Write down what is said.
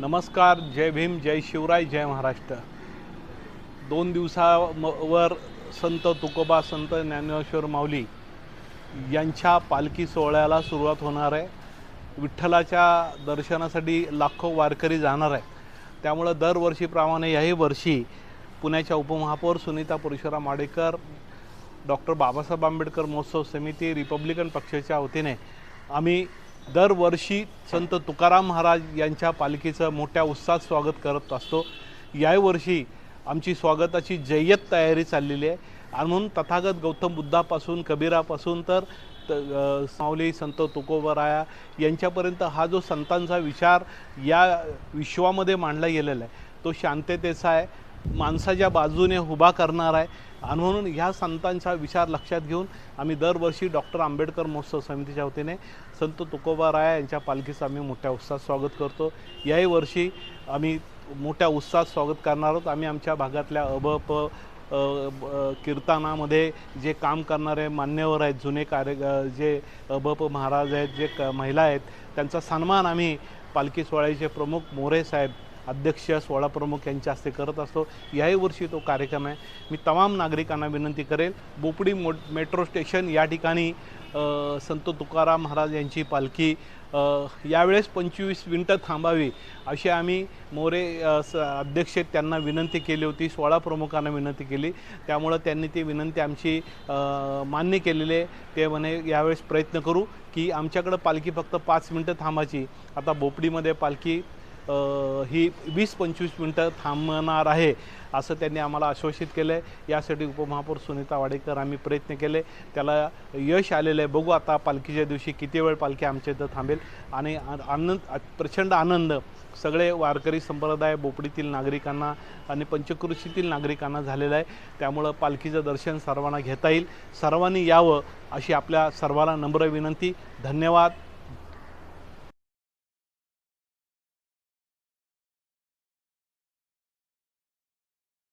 नमस्कार जय भीम जय शिवराय जय महाराष्ट्र. दोन दिवसावर संत तुकोबा संत ज्ञानेश्वर माऊली यांच्या पालखी सोहळ्याला सुरुवात होणार आहे. विठ्ठलाच्या दर्शनासाठी लाखो वारकरी जाणार आहे. त्यामुळं दरवर्षीप्रमाणे याही वर्षी पुण्याच्या उपमहापौर सुनीता परशुराम आडेकर डॉक्टर बाबासाहेब आंबेडकर महोत्सव समिती रिपब्लिकन पक्षाच्या वतीने आम्ही दरवर्षी संत तुकाराम महाराज यांच्या पालखीचं मोठ्या उत्साहात स्वागत करत असतो. यावर्षी आमची स्वागताची जय्यत तयारी चाललेली आहे. आणि म्हणून तथागत गौतम बुद्धापासून कबीरापासून तर त- संत तुकोबराया यांच्यापर्यंत हा जो संतांचा विचार या विश्वामध्ये मांडला गेलेला आहे. तो शांततेचा आहे माणसाच्या बाजूने उभा करणार आहे. आणि म्हणून ह्या संतांचा विचार लक्षात घेऊन आम्ही दरवर्षी डॉक्टर आंबेडकर महोत्सव समितीच्या वतीने संत तुकोबा यांच्या पालखीचं आम्ही मोठ्या उत्साहात स्वागत करतो. याही वर्षी आम्ही मोठ्या उत्साहात स्वागत करणार आहोत. आम्ही आमच्या भागातल्या अबप प कीर्तनामध्ये जे काम करणारे मान्यवर आहेत जुने कार्य जे अबप महाराज आहेत जे क महिला आहेत त्यांचा सन्मान आम्ही पालखी सोहळ्याचे प्रमुख मोरे साहेब अध्यक्ष सोळा प्रमुख यांच्या हस्ते करत असतो. याही वर्षी तो कार्यक्रम आहे. मी तमाम नागरिकांना विनंती करेल बोपडी मो मेट्रो स्टेशन या ठिकाणी संत तुकाराम महाराज यांची पालखी यावेळेस पंचवीस मिनटं थांबावी अशी आम्ही मोरे स अध्यक्ष त्यांना विनंती केली होती सोळा प्रमुखांना विनंती केली. त्यामुळं त्यांनी ती विनंती आमची मान्य केलेली आहे. ते म्हणे यावेळेस प्रयत्न करू की आमच्याकडं पालखी फक्त पाच मिनटं थांबायची. आता बोपडीमध्ये पालखी ही वीस पंचवीस मिनटं थांबणार आहे असं त्यांनी आम्हाला आश्वासित केलं आहे यासाठी उपमहापौर सुनीता वाडेकर आम्ही प्रयत्न केले. त्याला यश आलेलं आहे. बघू आता पालखीच्या दिवशी किती वेळ पालखी आमच्या इथं थांबेल. आणि आ- आनंद प्रचंड आनंद. सगळे वारकरी संप्रदाय बोपडीतील नागरिकांना आणि पंचकृषीतील नागरिकांना झालेलं आहे. त्यामुळं पालखीचं दर्शन सर्वांना घेता येईल. सर्वांनी यावं अशी आपल्या सर्वांना नम्र विनंती. धन्यवाद.